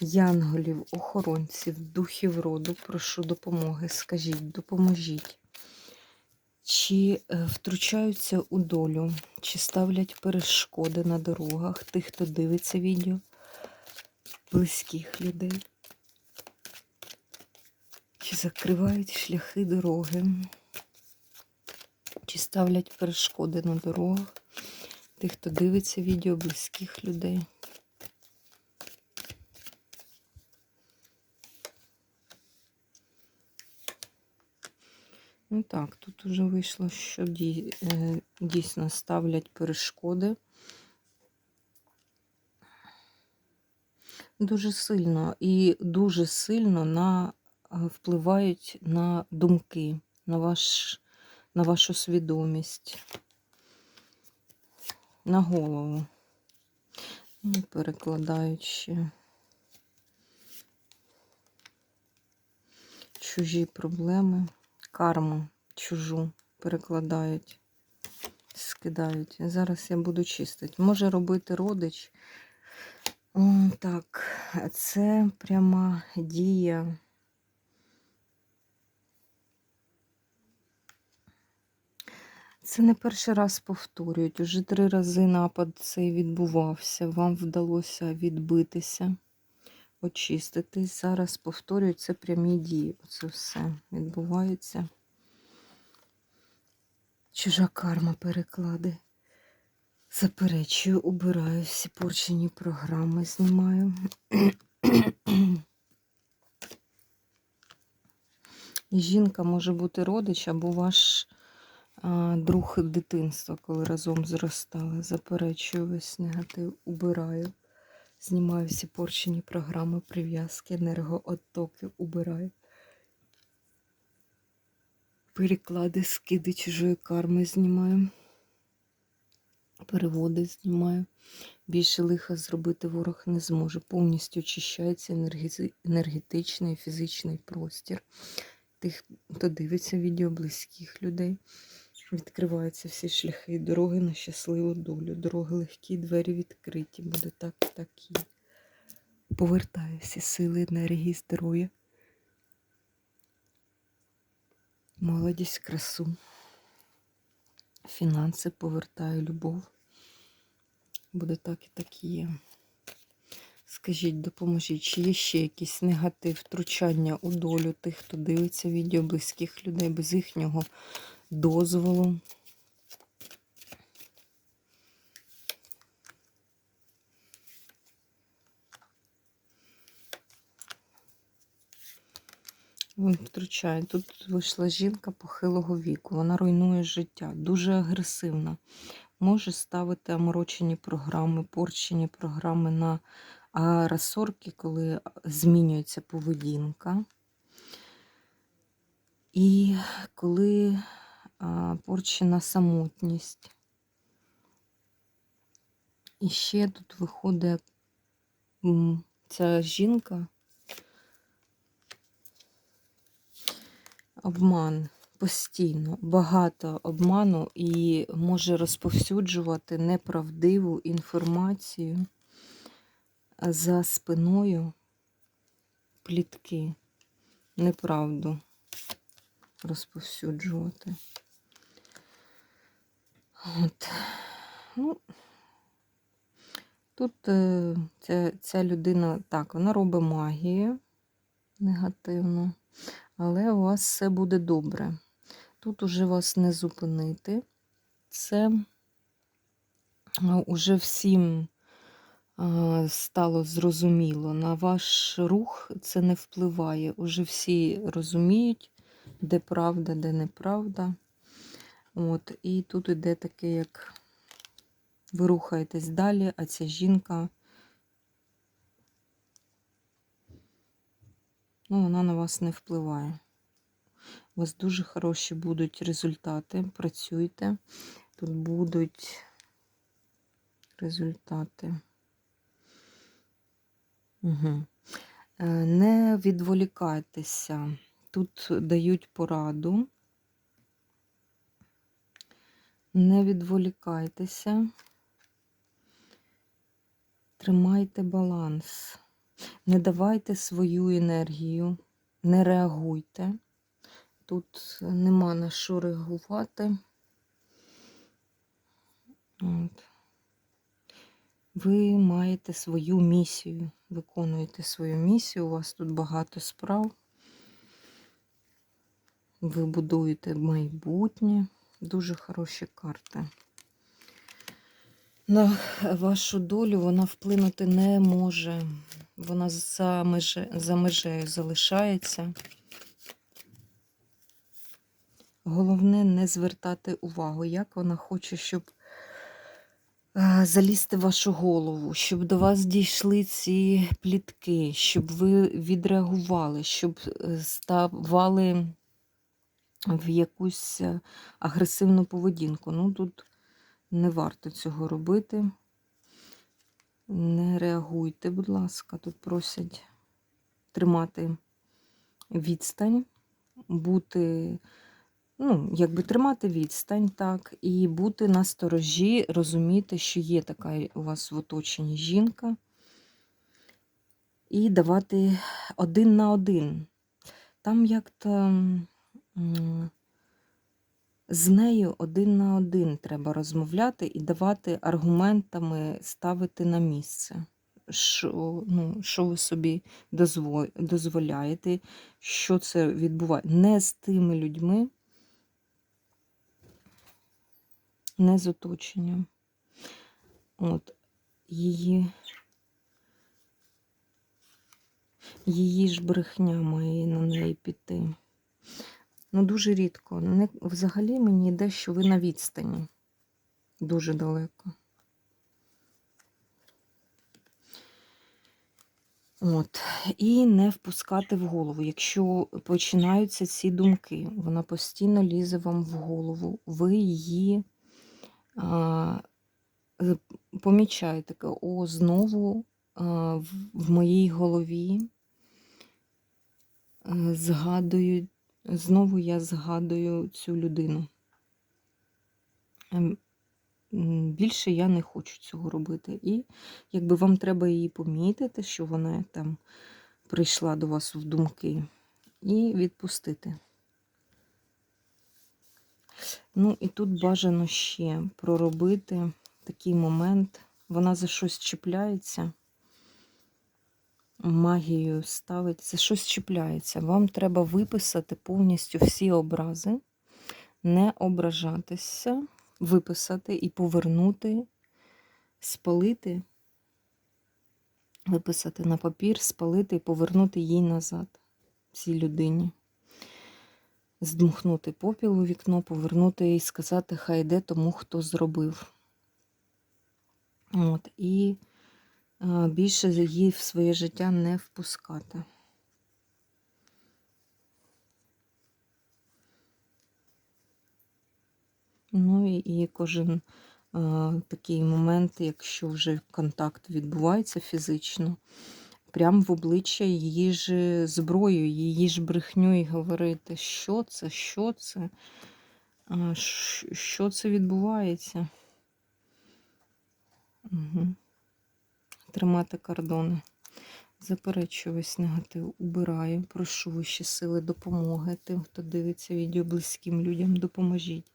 Янголів, охоронців, духів роду, прошу допомоги. Скажіть, допоможіть. Чи е, втручаються у долю, чи ставлять перешкоди на дорогах тих, хто дивиться відео, близьких людей, чи закривають шляхи дороги, чи ставлять перешкоди на дорогах тих, хто дивиться відео, близьких людей. Ну так, тут вже вийшло, що е, дійсно ставлять перешкоди. Дуже сильно і дуже сильно на, е, впливають на думки, на, ваш, на вашу свідомість, на голову. Ну, перекладають ще чужі проблеми карму чужу перекладають, скидають. Зараз я буду чистити. Може робити родич. Так, це пряма дія. Це не перший раз повторюють. Уже три рази напад цей відбувався. Вам вдалося відбитися очиститись. Зараз повторюю, це прямі дії. Оце все відбувається. Чужа карма переклади. Заперечую, убираю всі порчені програми, знімаю. Жінка може бути родич або ваш а, друг дитинства, коли разом зростали. Заперечую весь негатив, убираю. Знімаю всі порчені програми, прив'язки, енергооттоки, убираю. Переклади, скиди чужої карми знімаю. Переводи знімаю. Більше лиха зробити ворог не зможе. Повністю очищається енергетичний і фізичний простір. Тих, хто дивиться відео близьких людей. Відкриваються всі шляхи дороги на щасливу долю. Дороги легкі, двері відкриті. Буде так так і. Повертаю всі сили, енергії, здоров'я. Молодість, красу. Фінанси повертаю, любов. Буде так і так і є. Скажіть, допоможіть, чи є ще якийсь негатив, втручання у долю тих, хто дивиться відео близьких людей без їхнього дозволу. Втручає. Тут вийшла жінка похилого віку. Вона руйнує життя, дуже агресивна. Може ставити оморочені програми, порчені програми на розсорки, коли змінюється поведінка. І коли порчена самотність. І ще тут виходить ця жінка. Обман постійно, багато обману і може розповсюджувати неправдиву інформацію за спиною плітки, неправду розповсюджувати. От. Ну, тут е, ця, ця людина, так, вона робить магію негативну, але у вас все буде добре. Тут уже вас не зупинити. Це уже всім стало зрозуміло. На ваш рух це не впливає. Уже всі розуміють, де правда, де неправда. От, І тут іде таке, як ви рухаєтесь далі, а ця жінка Ну, вона на вас не впливає. У вас дуже хороші будуть результати. Працюйте. Тут будуть результати. Угу. Не відволікайтеся. Тут дають пораду. Не відволікайтеся. Тримайте баланс. Не давайте свою енергію, не реагуйте. Тут нема на що реагувати. От. Ви маєте свою місію, виконуєте свою місію, у вас тут багато справ. Ви будуєте майбутнє. Дуже хороші карти. На вашу долю вона вплинути не може. Вона за, меже, за межею залишається. Головне не звертати увагу, як вона хоче, щоб е, залізти в вашу голову, щоб до вас дійшли ці плітки, щоб ви відреагували, щоб е, ставали в якусь е, агресивну поведінку. Ну, тут не варто цього робити. Не реагуйте, будь ласка, тут просять тримати відстань, бути, ну, якби тримати відстань, так, і бути на сторожі, розуміти, що є така у вас в оточенні жінка, і давати один на один. Там як-то з нею один на один треба розмовляти і давати аргументами ставити на місце. Що, ну, що ви собі дозволяєте, що це відбуває. Не з тими людьми, не з оточенням. От, її, її ж брехня має на неї піти. Ну, дуже рідко. Не, взагалі мені йде, що ви на відстані. Дуже далеко. От. І не впускати в голову. Якщо починаються ці думки, вона постійно лізе вам в голову, ви її а, е, помічаєте, о, знову а, в, в моїй голові е, згадують Знову я згадую цю людину. Ем, Більше я не хочу цього робити. І якби вам треба її помітити, що вона там прийшла до вас в думки, і відпустити. Ну, і тут бажано ще проробити такий момент. Вона за щось чіпляється магією ставить, це щось чіпляється. Вам треба виписати повністю всі образи, не ображатися, виписати і повернути, спалити, виписати на папір, спалити і повернути їй назад, цій людині. Здмухнути попіл у вікно, повернути і сказати, хай йде тому, хто зробив. От, І більше її в своє життя не впускати. Ну і, кожен а, такий момент, якщо вже контакт відбувається фізично, прямо в обличчя її ж зброю, її ж брехню і говорити, що це, що це, а, що це відбувається. Угу тримати кордони. Заперечую негатив, убираю, прошу вищі сили допомоги тим, хто дивиться відео близьким людям, допоможіть.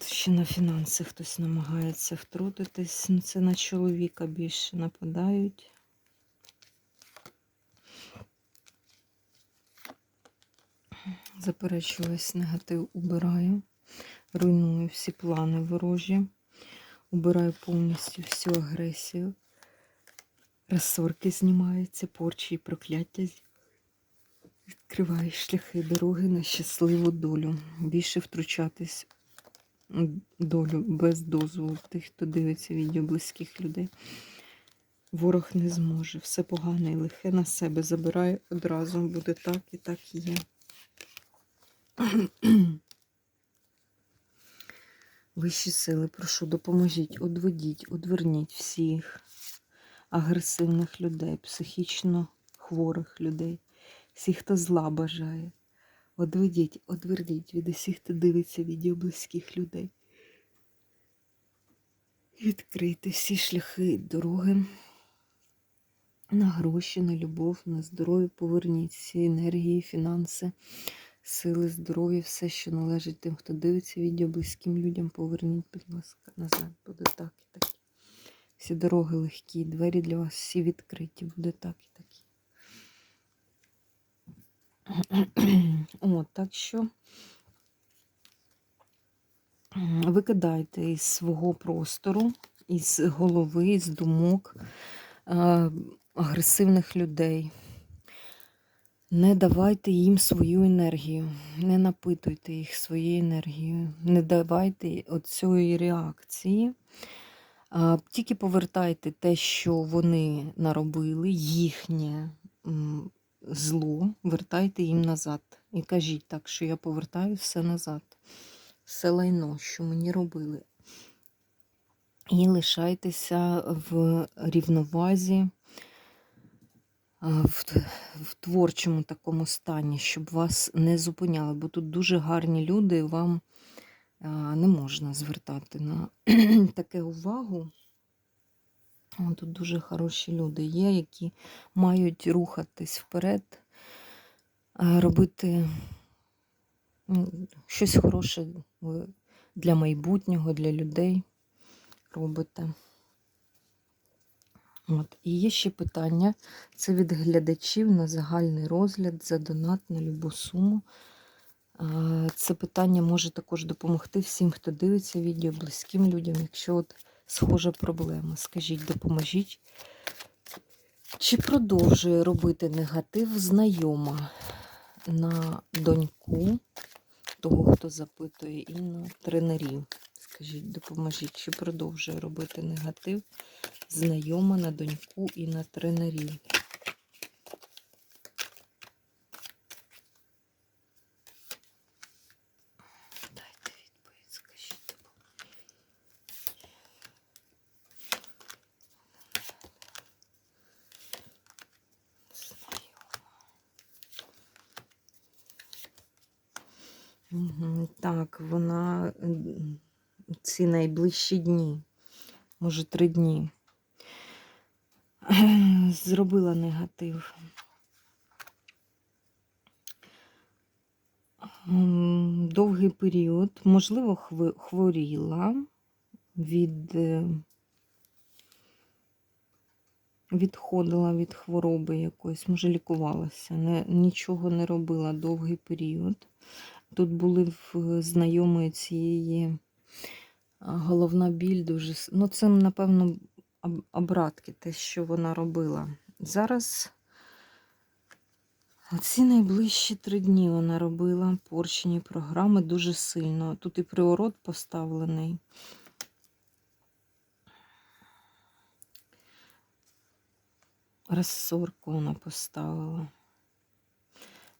Ще на фінанси хтось намагається втрутитись. Ну, це на чоловіка більше нападають. Заперечую негатив, убираю, руйную всі плани ворожі. Убираю повністю всю агресію. Розсорки знімаються, порчі і прокляття. Відкриваю шляхи дороги на щасливу долю. Більше втручатись долю без дозволу тих, хто дивиться відео близьких людей. Ворог не зможе. Все погане і лихе на себе забирає одразу. Буде так і так є. Вищі сили, прошу, допоможіть, одведіть, одверніть всіх агресивних людей, психічно хворих людей, всіх, хто зла бажає. Одведіть, одверніть від усіх, хто дивиться відео близьких людей. Відкрийте всі шляхи, дороги на гроші, на любов, на здоров'я. Поверніть всі енергії, фінанси, сили, здоров'я, все, що належить тим, хто дивиться відео близьким людям, поверніть, будь ласка, назад. Буде так і так. Всі дороги легкі, двері для вас всі відкриті, буде так і так. От, так що викидайте із свого простору, із голови, з думок агресивних людей. Не давайте їм свою енергію, не напитуйте їх своєю енергією, не давайте оцієї реакції. Тільки повертайте те, що вони наробили, їхнє зло, вертайте їм назад. І кажіть так, що я повертаю все назад, все лайно, що мені робили. І лишайтеся в рівновазі, в, в творчому такому стані, щоб вас не зупиняли, бо тут дуже гарні люди, вам не можна звертати на таке увагу. Тут дуже хороші люди є, які мають рухатись вперед, робити щось хороше для майбутнього, для людей робите. От. І є ще питання. Це від глядачів на загальний розгляд за донат на любу суму. Це питання може також допомогти всім, хто дивиться відео, близьким людям, якщо от схожа проблема. Скажіть, допоможіть. Чи продовжує робити негатив знайома на доньку того, хто запитує, і на тренерів? Скажіть, допоможіть, чи продовжує робити негатив знайома на доньку і на тренерів? Дайте відповідь, скажіть, допоможіть. Мгм, Так, вона м, ці найближчі дні, може, три дні. Зробила негатив. Довгий період, можливо, хворіла від е, відходила від хвороби якоїсь, може, лікувалася, не, нічого не робила довгий період. Тут були в знайомої цієї головна біль дуже. Ну, це, напевно, обратки, те, що вона робила. Зараз ці найближчі три дні вона робила порчені програми дуже сильно. Тут і приворот поставлений. Розсорку вона поставила.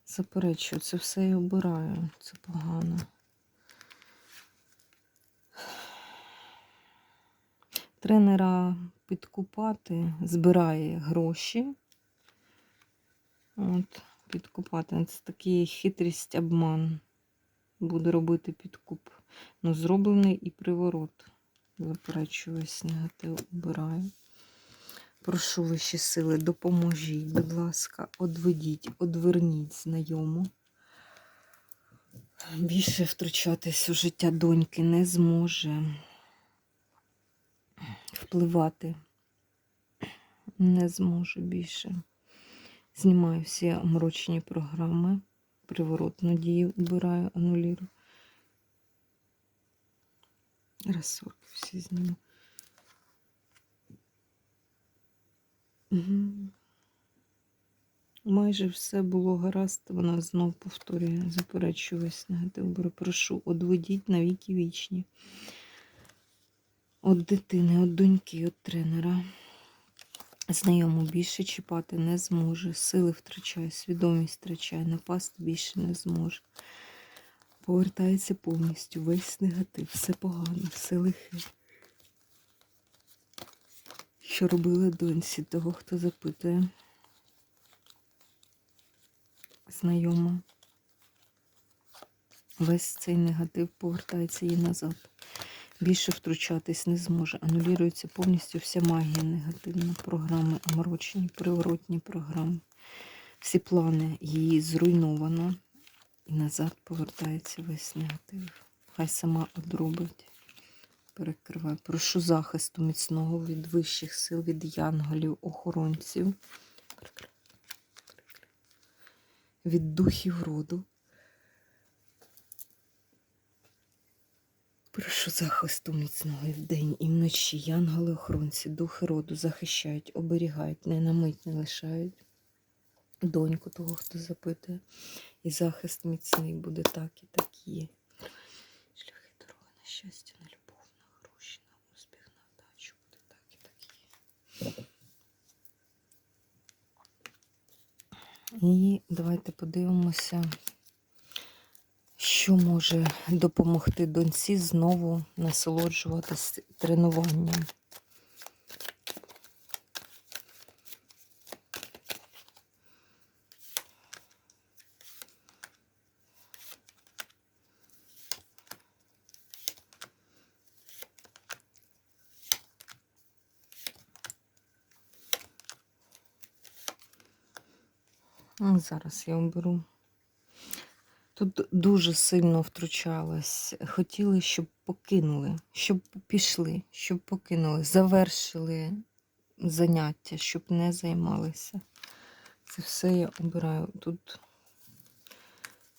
Заперечую, це все я обираю. Це погано. Тренера підкупати, збирає гроші. От, підкупати. Це такий хитрість, обман. Буде робити підкуп. Ну, зроблений і приворот. Заперечую негатив, обираю. Прошу вищі сили, допоможіть, будь ласка, одведіть, одверніть знайому. Більше втручатись у життя доньки не зможе. Впливати не зможе більше. Знімаю всі омрочені програми. Приворотну дію убираю, анулірую. Розсорки всі зніму. Угу. Майже все було гаразд, вона знов повторює, заперечую весь негатив. Прошу, одведіть на віки вічні. От дитини, от доньки, от тренера. Знайому більше чіпати не зможе, сили втрачає, свідомість втрачає, напасти більше не зможе. Повертається повністю весь негатив, все погано, все лихе. Що робили доньці того, хто запитує. Знайомо. Весь цей негатив повертається їй назад. Більше втручатись не зможе. Анулюється повністю вся магія негативна. Програми, оморочені, приворотні програми. Всі плани її зруйновано. І назад повертається весь негатив. Хай сама одробить. Перекриваю. Прошу захисту міцного від вищих сил, від янголів, охоронців. Від духів роду. Прошу захисту міцного і вдень і вночі. Янголи, охоронці, духи роду захищають, оберігають, не на мить не лишають доньку того, хто запитує. І захист міцний буде так і так. Шляхи дороги на щастя, на любов, на гроші, на успіх, на вдачу буде так і так є. І давайте подивимося, що може допомогти доньці знову насолоджуватись тренуванням. Зараз я оберу. Тут дуже сильно втручалась. Хотіли, щоб покинули, щоб пішли, щоб покинули, завершили заняття, щоб не займалися. Це все я обираю. Тут,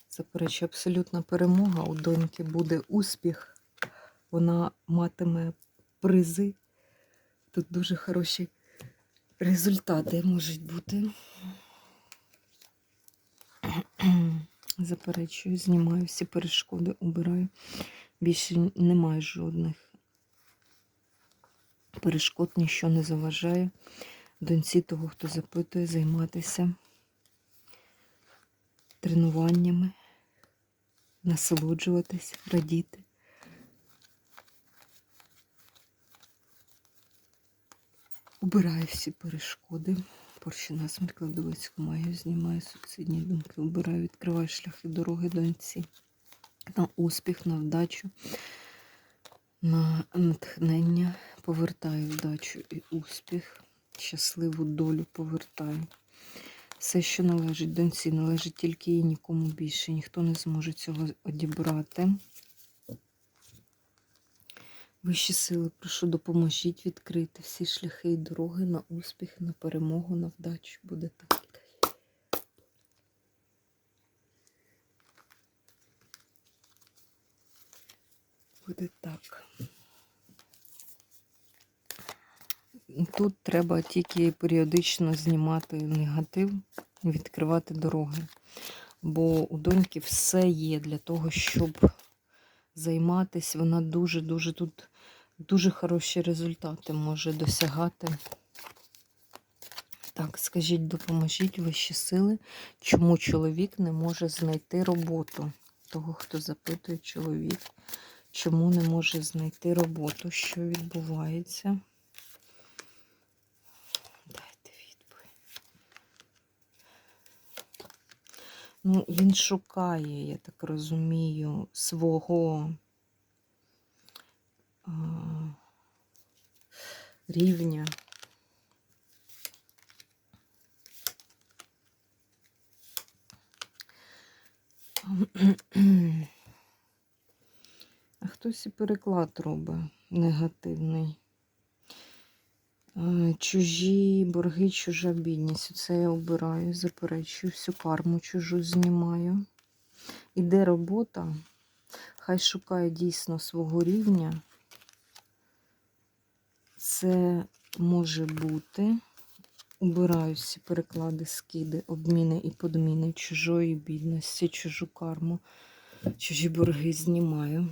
заперечу, абсолютна перемога. У доньки буде успіх. Вона матиме призи. Тут дуже хороші результати можуть бути. Заперечую, знімаю всі перешкоди, убираю. Більше немає жодних перешкод, ніщо не заважає доньці того, хто запитує, займатися тренуваннями, насолоджуватись, радіти. Убираю всі перешкоди. Порщина смеркладовицьку маю, знімаю суцидні думки, убираю, відкриваю шляхи дороги доньці. На успіх, на вдачу, на натхнення. Повертаю вдачу і успіх. Щасливу долю повертаю. Все, що належить доньці, належить тільки їй, нікому більше. Ніхто не зможе цього одібрати. Вищі сили, прошу, допоможіть відкрити всі шляхи і дороги на успіх, на перемогу, на вдачу. Буде так. Буде так. Тут треба тільки періодично знімати негатив, відкривати дороги. Бо у доньки все є для того, щоб займатися. Вона дуже-дуже тут дуже хороші результати може досягати. Так, скажіть, допоможіть вищі сили, чому чоловік не може знайти роботу? Того, хто запитує чоловік, чому не може знайти роботу, що відбувається? Дайте відповідь. Ну, він шукає, я так розумію, свого рівня. А хтось і переклад робить негативний. Е, Чужі борги, чужа бідність. Це я обираю, заперечую, всю карму чужу знімаю. Іде робота, хай шукає дійсно свого рівня. Це може бути. Убираю всі переклади, скиди, обміни і подміни чужої бідності, чужу карму, чужі борги знімаю.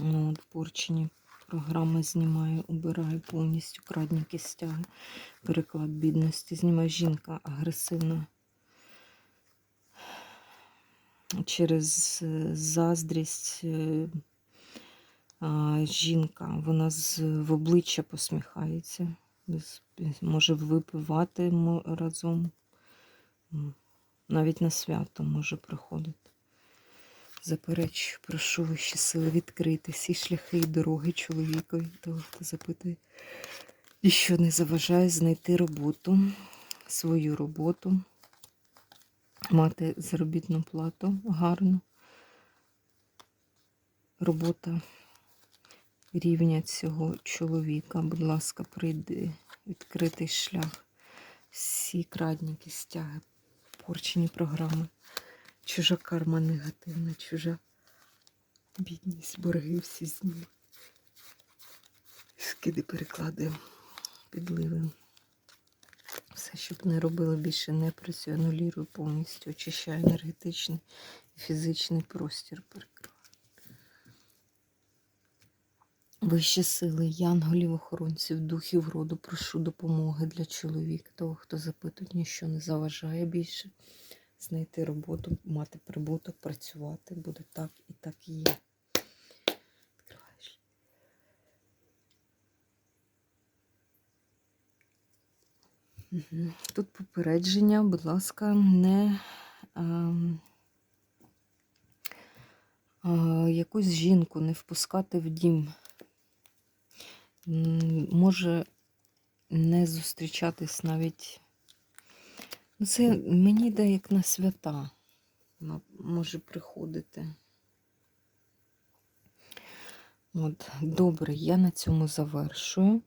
Ну, от, порчені програма знімає, убирає повністю крадніки стяги, переклад бідності, знімає жінка агресивна. Через е, заздрість е, жінка, вона з, в обличчя посміхається, може випивати разом, навіть на свято може приходити. Заперечую, прошу вищі сили відкрити всі шляхи і дороги чоловікові, того, хто запитує, і що не заважає знайти роботу, свою роботу, мати заробітну плату гарну. Робота рівня цього чоловіка. Будь ласка, прийди, відкритий шлях. Всі крадніки, стяги, порчені програми. Чужа карма негативна, чужа бідність, борги всі зніми. Скиди переклади, підливи. Все, щоб не робили більше, не працює, анулірую повністю, очищаю енергетичний і фізичний простір. Вищі сили, янголів, охоронців, духів роду, прошу допомоги для чоловіка, того, хто запитує, ніщо не заважає більше. Знайти роботу, мати прибуток, працювати буде так і так і є. Відкриваєш. Тут попередження, будь ласка, не ем, а, якусь жінку не впускати в дім. Може не зустрічатись навіть. Ну, це мені йде як на свята. Ма- Може приходити. От, добре, я на цьому завершую.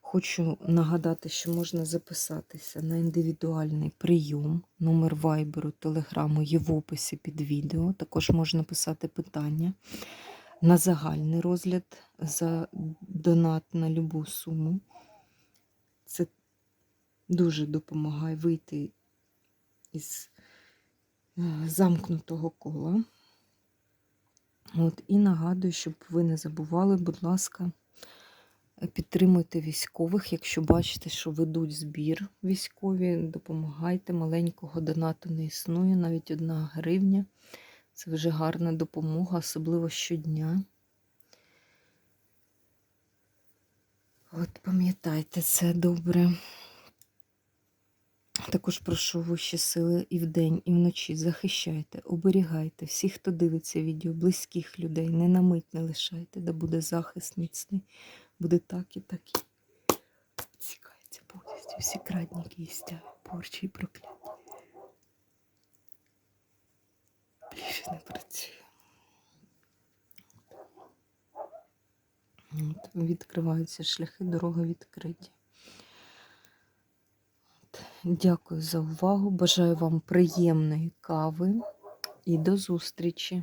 Хочу нагадати, що можна записатися на індивідуальний прийом. Номер вайберу, телеграму є в описі під відео. Також можна писати питання на загальний розгляд за донат на любу суму. Це дуже допомагає вийти із е, замкнутого кола. От, і нагадую, щоб ви не забували, будь ласка, підтримуйте військових. Якщо бачите, що ведуть збір військові, допомагайте. Маленького донату не існує, навіть одна гривня. Це вже гарна допомога, особливо щодня. От пам'ятайте це добре. Також прошу вищі сили і вдень, і вночі захищайте, оберігайте всіх, хто дивиться відео, близьких людей, не на мить не лишайте, де буде захист міцний, буде так і так цікається повністю. Всі крадніки і стяги, порчі і прокляття. Більше не працює. От, відкриваються шляхи, дороги відкриті. От, Дякую за увагу. Бажаю вам приємної кави і до зустрічі!